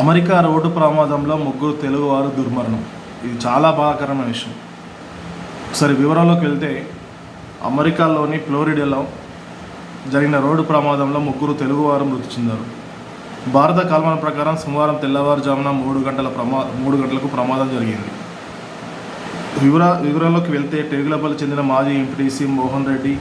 America road ప్రమాదంలో ముగ్గురు తెలుగువారు దుర్మరణం. ఇది చాలా బాధాకరమైన విషయం. ఒకసారి వివరాల్లోకి వెళ్తే అమెరికాలోని ఫ్లోరిడాలో జరిగిన రోడ్డు ప్రమాదంలో ముగ్గురు తెలుగువారు మృతి చెందారు. భారత కాలమాన ప్రకారం సోమవారం తెల్లవారుజామున మూడు గంటల ప్రమా మూడు గంటలకు ప్రమాదం జరిగింది. వివరా వివరాల్లోకి వెళ్తే టెగులపల్లి చెందిన మాజీ ఎంపీటీసీ మోహన్ రెడ్డి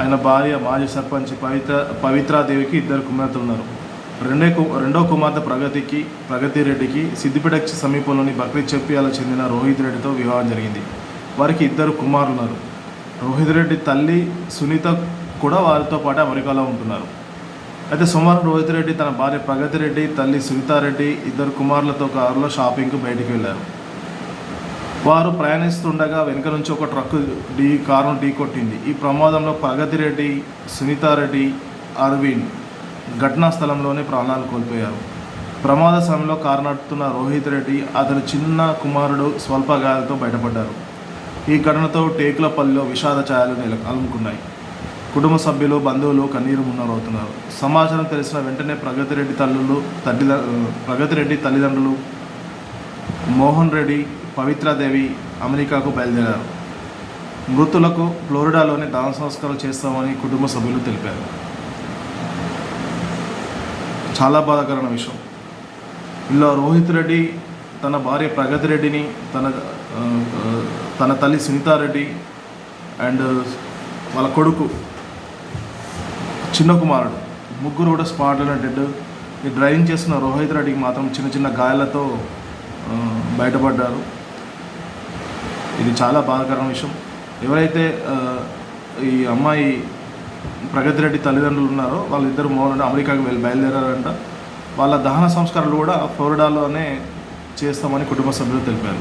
ఆయన భార్య మాజీ సర్పంచ్ పవిత్ర పవిత్రాదేవికి ఇద్దరు కుమార్తెలు ఉన్నారు రెండే కు- రెండో కుమార్తె ప్రగతికి ప్రగతి రెడ్డికి సిద్దిపేటకి సమీపంలోని బక్రీ చెప్పియాల చెందిన రోహిత్ రెడ్డితో వివాహం జరిగింది. వారికి ఇద్దరు కుమారులు ఉన్నారు రోహిత్ రెడ్డి తల్లి సునీత కూడా వారితో పాటు అమెరికాలో ఉంటున్నారు. అయితే సోమవారం రోహిత్ రెడ్డి తన భార్య ప్రగతి రెడ్డి తల్లి సునీతారెడ్డి ఇద్దరు కుమారులతో కారులో షాపింగ్కు బయటికి వెళ్ళారు. వారు ప్రయాణిస్తుండగా వెనుక నుంచి ఒక ట్రక్ ఢీ కారును ఢీ కొట్టింది. ఈ ప్రమాదంలో ప్రగతి రెడ్డి సునీతారెడ్డి అరవింద్ ఘటనా స్థలంలోనే ప్రాణాలు కోల్పోయారు. ప్రమాద సమయంలో కారణడుతున్న రోహిత్ రెడ్డి అతని చిన్న కుమారుడు స్వల్ప గాయాలతో బయటపడ్డారు. ఈ ఘటనతో టేకులపల్లిలో విషాద ఛాయలు నెల అలుముకున్నాయి. కుటుంబ సభ్యులు బంధువులు కన్నీరు మున్నరవుతున్నారు. సమాచారం తెలిసిన వెంటనే ప్రగతి రెడ్డి తల్లులు తల్లిద ప్రగతి రెడ్డి తల్లిదండ్రులు మోహన్ రెడ్డి పవిత్రాదేవి అమెరికాకు బయలుదేరారు. మృతులకు ఫ్లోరిడాలోని దాన సంస్కారం చేస్తామని కుటుంబ సభ్యులు తెలిపారు. చాలా బాధాకరమైన విషయం. ఇలా రోహిత్ రెడ్డి తన భార్య ప్రగతి రెడ్డిని తన తన తల్లి సునీతారెడ్డి అండ్ వాళ్ళ కొడుకు చిన్న కుమారుడు ముగ్గురు కూడా స్పాట్లో డెడ్ ఈ డ్రైవింగ్ చేస్తున్న రోహిత్ రెడ్డికి మాత్రం చిన్న చిన్న గాయాలతో బయటపడ్డారు. ఇది చాలా బాధాకరమైన విషయం. ఎవరైతే ఈ అమ్మాయి ప్రగతి రెడ్డి తల్లిదండ్రులు ఉన్నారో వాళ్ళిద్దరు మోహన్ అమెరికాకి వెళ్ళి బయలుదేరారంట. వాళ్ళ దహన సంస్కారాలు కూడా ఫ్లోరిడాలోనే చేస్తామని కుటుంబ సభ్యులు తెలిపారు.